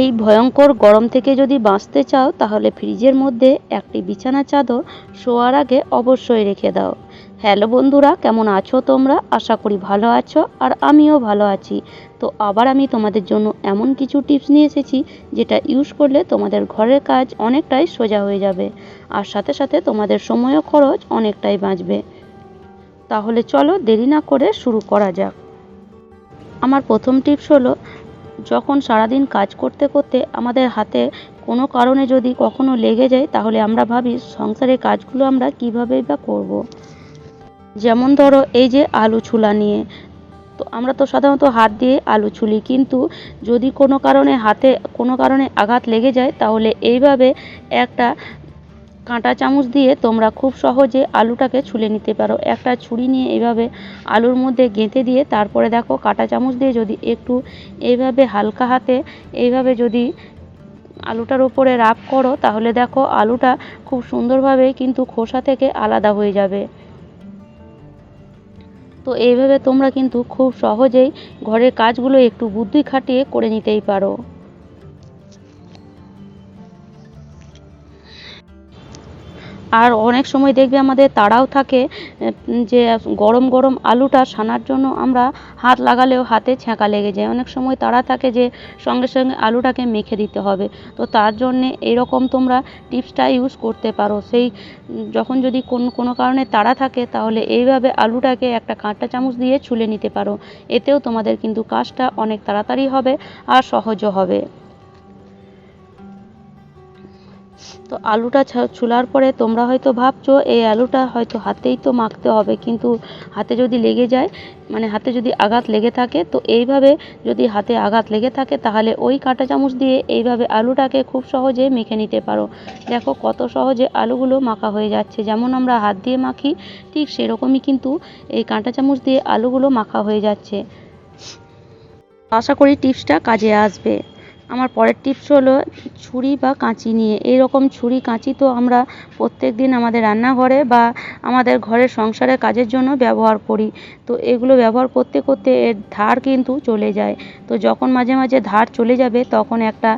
এই ভয়ঙ্কর গরম থেকে যদি বাঁচতে চাও, তাহলে ফ্রিজের মধ্যে একটি বিছানা চাদর শোয়ার আগে অবশ্যই রেখে দাও। হ্যালো বন্ধুরা, কেমন আছো তোমরা? আশা করি ভালো আছো আর আমিও ভালো আছি। তো আবার আমি তোমাদের জন্য এমন কিছু টিপস নিয়ে এসেছি, যেটা ইউজ করলে তোমাদের ঘরের কাজ অনেকটাই সোজা হয়ে যাবে আর সাথে সাথে তোমাদের সময়ও খরচ অনেকটাই বাঁচবে। তাহলে চলো দেরি না করে শুরু করা যাক। আমার প্রথম টিপস হলো যখন সারাদিন কাজ করতে করতে আমাদের হাতে কোনো কারণে যদি কখনো লেগে যায়, তাহলে আমরা ভাবি সংসারের কাজগুলো আমরা কীভাবেই বা করব। যেমন ধরো এই যে আলু ছুলা নিয়ে, তো আমরা তো সাধারণত হাত দিয়ে আলু ছুলি, কিন্তু যদি কোনো কারণে হাতে কোনো কারণে আঘাত লেগে যায়, তাহলে এইভাবে একটা কাঁটা চামচ দিয়ে তোমরা খুব সহজে আলুটাকে ছুলে নিতে পারো। একটা ছুরি নিয়ে এইভাবে আলুর মধ্যে গেঁথে দিয়ে তারপরে দেখো কাঁটা চামচ দিয়ে যদি একটু এইভাবে হালকা হাতে এইভাবে যদি আলুটার উপরে রাব করো, তাহলে দেখো আলুটা খুব সুন্দরভাবে কিন্তু খোসা থেকে আলাদা হয়ে যাবে। তো এইভাবে তোমরা কিন্তু খুব সহজেই ঘরের কাজগুলো একটু বুদ্ধি খাটিয়ে করে নিতেই পারো। আর অনেক সময় দেখবে আমাদের তাড়াও থাকে যে গরম গরম আলুটা সানার জন্য আমরা হাত লাগালেও হাতে ছ্যাঁকা লেগে যায়। অনেক সময় তাড়া থাকে যে সঙ্গে সঙ্গে আলুটাকে মেখে দিতে হবে। তো তার জন্যে এরকম তোমরা টিপসটা ইউজ করতে পারো। সেই, যখন যদি কোন, কোনো কারণে তাড়া থাকে, তাহলে এইভাবে আলুটাকে একটা কাঁটা চামচ দিয়ে ছুলে নিতে পারো। এতেও তোমাদের কিন্তু কাজটা অনেক তাড়াতাড়ি হবে আর সহজও হবে। তো আলুটা ছোলার পরে তোমরা হয়তো ভাবছ, এই আলুটা হয়তো হাতেই তো মাখতে হবে, কিন্তু হাতে যদি লেগে যায় মানে হাতে যদি আঘাত লেগে থাকে, তো এইভাবে যদি হাতে আঘাত লেগে থাকে, তাহলে ওই কাঁটা চামচ দিয়ে এইভাবে আলুটাকে খুব সহজে মেখে নিতে পারো। দেখো কত সহজে আলুগুলো মাখা হয়ে যাচ্ছে, যেমন আমরা হাত দিয়ে মাখি, ঠিক সেরকমই কিন্তু এই কাঁটা চামচ দিয়ে আলুগুলো মাখা হয়ে যাচ্ছে। আশা করি টিপসটা কাজে আসবে। আমার পরের টিপস হলো ছুরি বা কাঁচি নিয়ে। এই রকম ছুরি, কাঁচি তো আমরা প্রত্যেক দিন আমাদের রান্নাঘরে বা আমাদের ঘরের সংসারের কাজের জন্য ব্যবহার করি। তো এগুলো ব্যবহার করতে করতে এর ধার কিন্তু চলে যায়। তো যখন মাঝে মাঝে ধার চলে যাবে, তখন একটা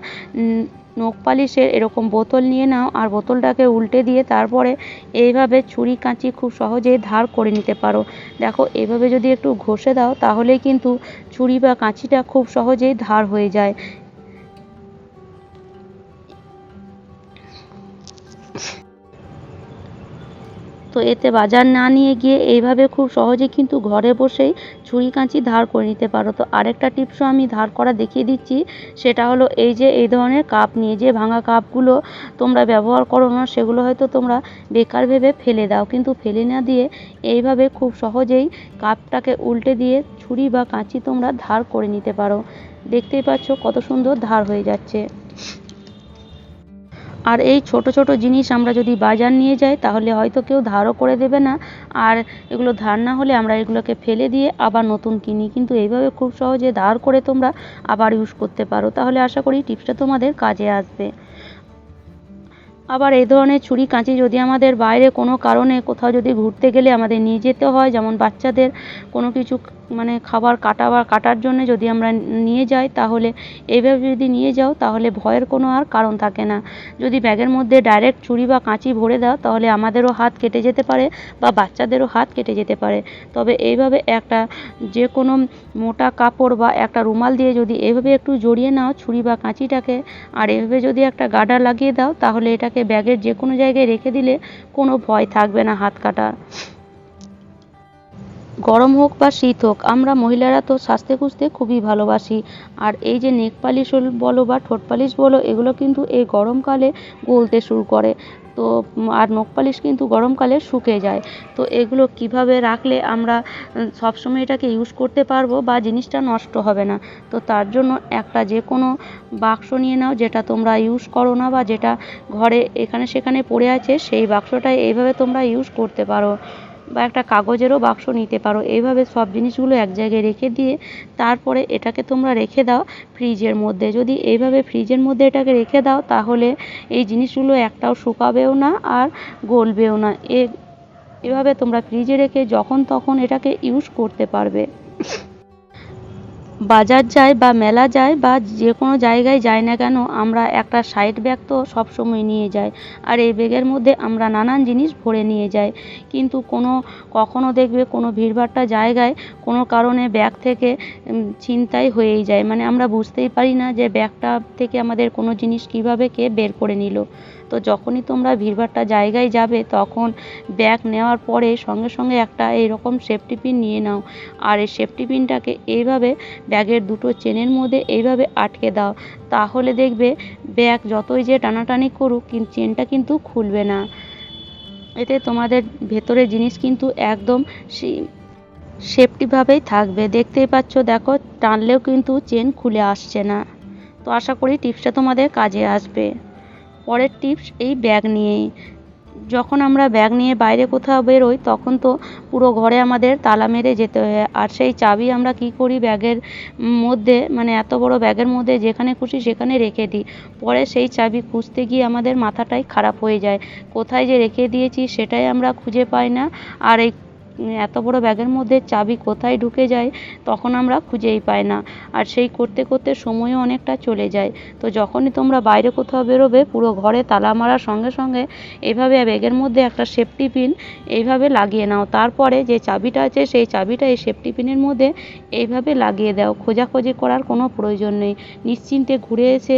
নখ পালিশের এরকম বোতল নিয়ে নাও আর বোতলটাকে উল্টে দিয়ে তারপরে এইভাবে ছুরি, কাঁচি খুব সহজেই ধার করে নিতে পারো। দেখো, এভাবে যদি একটু ঘষে দাও, তাহলেই কিন্তু ছুরি বা কাঁচিটা খুব সহজেই ধার হয়ে যায়। তো এতে বাজার না নিয়ে গিয়ে এইভাবে খুব সহজে কিন্তু ঘরে বসেই ছুরি কাঁচি ধার করে নিতে পারো। তো আরেকটা টিপসও আমি ধার করা দেখিয়ে দিচ্ছি, সেটা হলো এই যে এই ধরনের কাপ নিয়ে যে ভাঙা কাপগুলো তোমরা ব্যবহার করো না, সেগুলো হয়তো তোমরা বেকার ভেবে ফেলে দাও। কিন্তু ফেলে না দিয়ে এইভাবে খুব সহজেই কাপটাকে উল্টে দিয়ে ছুরি বা কাঁচি তোমরা ধার করে নিতে পারো। দেখতেই পাচ্ছ কত সুন্দর ধার হয়ে যাচ্ছে। আর এই ছোট ছোট জিনিস আমরা যদি বাজার নিয়ে যাই, তাহলে হয়তো কেউ ধারও করে দেবে না। আর এগুলো ধার না হলে আমরা এগুলোকে ফেলে দিয়ে আবার নতুন কিনি। কিন্তু এইভাবে খুব সহজে ধার করে তোমরা আবার ইউজ করতে পারো। তাহলে আশা করি টিপসটা তোমাদের কাজে আসবে। আবার এই ধরনের ছুরি কাঁচি যদি আমাদের বাইরে কোনো কারণে কোথাও যদি ঘুরতে গেলে আমাদের নিয়ে যেতে হয়, যেমন বাচ্চাদের কোনো কিছু মানে খাবার কাটা বা কাটার জন্য যদি আমরা নিয়ে যাই, তাহলে এইভাবে যদি নিয়ে যাও, তাহলে ভয়ের কোনো আর কারণ থাকে না। যদি ব্যাগের মধ্যে ডাইরেক্ট ছুরি বা কাঁচি ভরে দাও, তাহলে আমাদেরও হাত কেটে যেতে পারে বা বাচ্চাদেরও হাত কেটে যেতে পারে। তবে এইভাবে একটা যে কোনো মোটা কাপড় বা একটা রুমাল দিয়ে যদি এভাবে একটু জড়িয়ে নাও ছুরি বা কাঁচিটাকে, আর এভাবে যদি একটা গার্ডার লাগিয়ে দাও, তাহলে এটাকে ব্যাগের যে কোনো জায়গায় রেখে দিলে কোনো ভয় থাকবে না হাত কাটার। গরম হোক বা শীত হোক, আমরা মহিলারা তো সাজতে খুঁজতে খুবই ভালোবাসি। আর এই যে নেক পালিশ বলো বা ঠোঁট পালিশ বলো, এগুলো কিন্তু এই গরমকালে গলতে শুরু করে। তো আর নখ পালিশ কিন্তু গরমকালে শুকিয়ে যায়। তো এগুলো কীভাবে রাখলে আমরা সবসময় এটাকে ইউজ করতে পারব বা জিনিসটা নষ্ট হবে না? তো তার জন্য একটা যে কোনো বাক্স নিয়ে নাও যেটা তোমরা ইউজ করো না বা যেটা ঘরে এখানে সেখানে পড়ে আছে, সেই বাক্সটাই এইভাবে তোমরা ইউজ করতে পারো। বা একটা কাগজেরও বাক্স নিতে পারো। এইভাবে সব জিনিসগুলো এক জায়গায় রেখে দিয়ে তারপরে এটাকে তোমরা রেখে দাও ফ্রিজের মধ্যে। যদি এইভাবে ফ্রিজের মধ্যে এটাকে রেখে দাও, তাহলে এই জিনিসগুলো একটাও শুকাবেও না আর গলবেও না। এ, এভাবে তোমরা ফ্রিজে রেখে যখন তখন এটাকে ইউজ করতে পারবে। বাজার যাই বা মেলা যাই বা যে কোনো জায়গায় যাই না কেন, আমরা একটা সাইড ব্যাগ তো সবসময় নিয়ে যাই। আর এই ব্যাগের মধ্যে আমরা নানান জিনিস ভরে নিয়ে যাই। কিন্তু কোনো, কখনো দেখবে কোনো ভিড়ভাট্টা জায়গায় কোনো কারণে ব্যাগ থেকে ছিনতাই হয়েই যায়। মানে আমরা বুঝতেই পারি না যে ব্যাগটা থেকে আমাদের কোনো জিনিস কীভাবে কে বের করে নিল। তো যখনই তোমরা ভিড়ভাট্টা জায়গায় যাবে, তখন ব্যাগ নেওয়ার পরে সঙ্গে সঙ্গে একটা এইরকম সেফটি পিন নিয়ে নাও। আর এই সেফটি পিনটাকে এইভাবে ব্যাগের দুটো চেনের মধ্যে এইভাবে আটকে দাও। তাহলে দেখবে ব্যাগ যতই যে টানাটানি করুক চেনটা কিন্তু খুলবে না। এতে তোমাদের ভেতরের জিনিস কিন্তু একদম সেফটিভাবেই থাকবে। দেখতেই পাচ্ছ, দেখো, টানলেও কিন্তু চেন খুলে আসছে না। তো আশা করি টিপসটা তোমাদের কাজে আসবে। পরের টিপস এই ব্যাগ নিয়েই। যখন আমরা ব্যাগ নিয়ে বাইরে কোথাও বেরোই, তখন তো পুরো ঘরে আমাদের তালা মেরে যেতে হয়। আর সেই চাবি আমরা কি করি ব্যাগের মধ্যে মানে এত বড় ব্যাগের মধ্যে যেখানে খুশি সেখানে রেখে দিই। পরে সেই চাবি খুঁজতে গিয়ে আমাদের মাথাটাই খারাপ হয়ে যায়। কোথায় যে রেখে দিয়েছি সেটাই আমরা খুঁজে পাই না। আর এই এত বড় ব্যাগের মধ্যে চাবি কোথায় ঢুকে যায় তখন আমরা খুঁজেই পাই না। আর সেই করতে করতে সময়ও অনেকটা চলে যায়। তো যখনই তোমরা বাইরে কোথাও বেরোবে, পুরো ঘরে তালা মারার সঙ্গে সঙ্গে এইভাবে ব্যাগের মধ্যে একটা সেফটি পিন এইভাবে লাগিয়ে নাও। তারপরে যে চাবিটা আছে, সেই চাবিটা এই সেফটি পিনের মধ্যে এইভাবে লাগিয়ে দাও। খোঁজাখুঁজি করার কোনো প্রয়োজন নেই। নিশ্চিন্তে ঘুরে এসে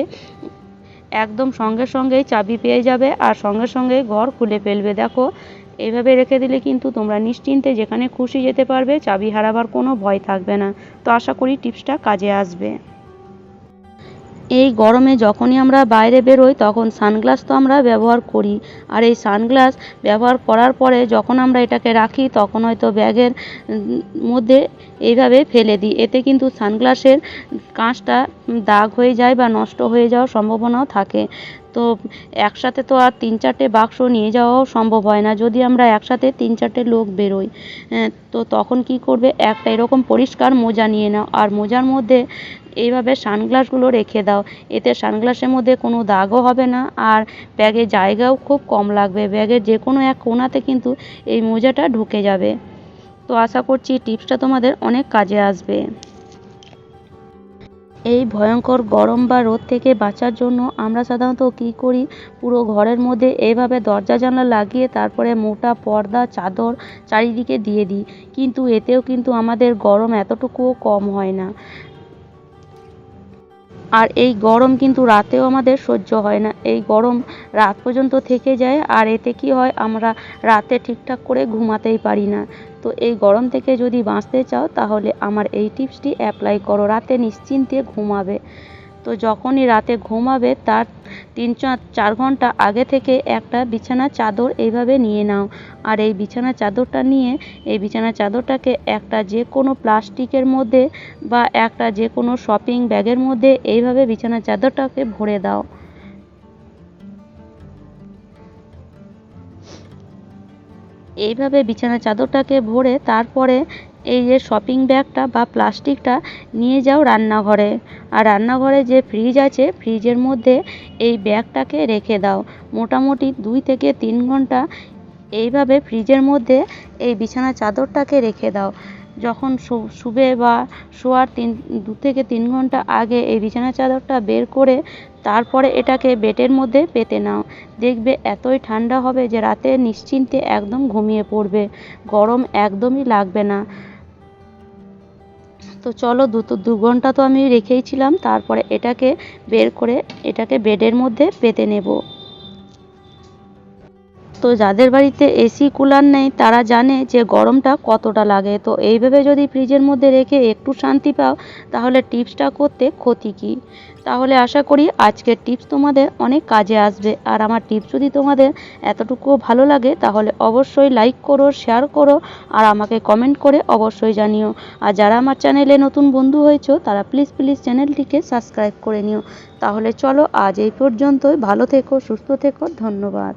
একদম সঙ্গে সঙ্গেই চাবি পেয়ে যাবে আর সঙ্গে সঙ্গে ঘর খুলে ফেলবে। দেখো, এভাবে রেখে দিলে কিন্তু তোমরা নিশ্চিন্তে যেখানে খুশি যেতে পারবে, চাবি হারাবার কোনো ভয় থাকবে না। তো আশা করি টিপসটা কাজে আসবে। এই গরমে যখনই আমরা বাইরে বেরোই তখন সানগ্লাস তো আমরা ব্যবহার করি। আর এই সানগ্লাস ব্যবহার করার পরে যখন আমরা এটাকে রাখি তখন হয়তো ব্যাগের মধ্যে এইভাবে ফেলে দিই। এতে কিন্তু সানগ্লাসের কাঁচটা দাগ হয়ে যায় বা নষ্ট হয়ে যাওয়ার সম্ভাবনাও থাকে। তো একসাথে তো আর তিন চারটে বাক্স নিয়ে যাওয়াও সম্ভব হয় না। যদি আমরা একসাথে তিন চারটে লোক বেরোই হ্যাঁ, তো তখন কি করবে? একটা এরকম পরিষ্কার মোজা নিয়ে নাও। আর মোজার মধ্যে এইভাবে সানগ্লাসগুলো রেখে দাও। এতে সানগ্লাসের মধ্যে কোনো দাগও হবে না আর ব্যাগে জায়গাও খুব কম লাগবে। ব্যাগের যে কোনো এক কোণাতে কিন্তু এই মোজাটা ঢুকে যাবে। তো আশা করছি টিপসটা তোমাদের অনেক কাজে আসবে। এই ভয়ঙ্কর গরম বা রোদ থেকে বাঁচার জন্য আমরা সাধারণত কী করি? পুরো ঘরের মধ্যে এইভাবে দরজা জানলা লাগিয়ে তারপরে মোটা পর্দা, চাদর চারিদিকে দিয়ে দিই। কিন্তু এতেও কিন্তু আমাদের গরম এতটুকুও কম হয় না। আর এই গরম কিন্তু রাতেও আমাদের সহ্য হয় না। এই গরম রাত পর্যন্ত থেকে যায় আর এতে কি হয়, আমরা রাতে ঠিকঠাক করে ঘুমাতেই পারি না। তো এই গরম থেকে যদি বাঁচতে চাও, তাহলে আমার এই টিপসটি অ্যাপ্লাই করো। রাতে নিশ্চিন্তে ঘুমাবে। তো যখনই রাতে ঘুমাবে তার তিন চার ঘণ্টা আগে থেকে একটা বিছানার চাদর এইভাবে নিয়ে নাও। আর এই বিছানার চাদরটা নিয়ে, এই বিছানার চাদরটাকে একটা যে কোনো প্লাস্টিকের মধ্যে বা একটা যে কোনো শপিং ব্যাগের মধ্যে এইভাবে বিছানার চাদরটাকে ভরে দাও। এইভাবে বিছানার চাদরটাকে ভরে তারপরে এই যে শপিং ব্যাগটা বা প্লাস্টিকটা নিয়ে যাও রান্নাঘরে। আর রান্নাঘরে যে ফ্রিজ আছে ফ্রিজের মধ্যে এই ব্যাগটাকে রেখে দাও। মোটামুটি দুই থেকে তিন ঘণ্টা এইভাবে ফ্রিজের মধ্যে এই বিছানার চাদরটাকে রেখে দাও। যখন শুবে বা শোয়ার তিন, দু থেকে তিন ঘণ্টা আগে এই বিছানার চাদরটা বের করে তারপরে এটাকে বেটের মধ্যে পেতে নাও। দেখবে এতই ঠান্ডা হবে যে রাতে নিশ্চিন্তে একদম ঘুমিয়ে পড়বে। গরম একদমই লাগবে না। তো চলো দু দু ঘণ্টা তো আমি রেখেইছিলাম তারপরে এটাকে বের করে এটাকে বেডের মধ্যে পেতে নেব। তো যাদের বাড়িতে এসি, কুলার নেই, তারা জানে যে গরমটা কতটা লাগে। তো এইভাবে যদি ফ্রিজের মধ্যে রেখে একটু শান্তি পাও, তাহলে টিপসটা করতে ক্ষতি কী? তাহলে আশা করি আজকের টিপস তোমাদের অনেক কাজে আসবে। আর আমার টিপস যদি তোমাদের এতটুকুও ভালো লাগে, তাহলে অবশ্যই লাইক করো শেয়ার করো, আর আমাকে কমেন্ট করে অবশ্যই জানিও। আর যারা আমার চ্যানেলে নতুন বন্ধু হয়েছো, তারা প্লিজ প্লিজ চ্যানেলটিকে সাবস্ক্রাইব করে নিও। তাহলে চলো আজ এই পর্যন্তই। ভালো থেকো, সুস্থ থেকো। ধন্যবাদ।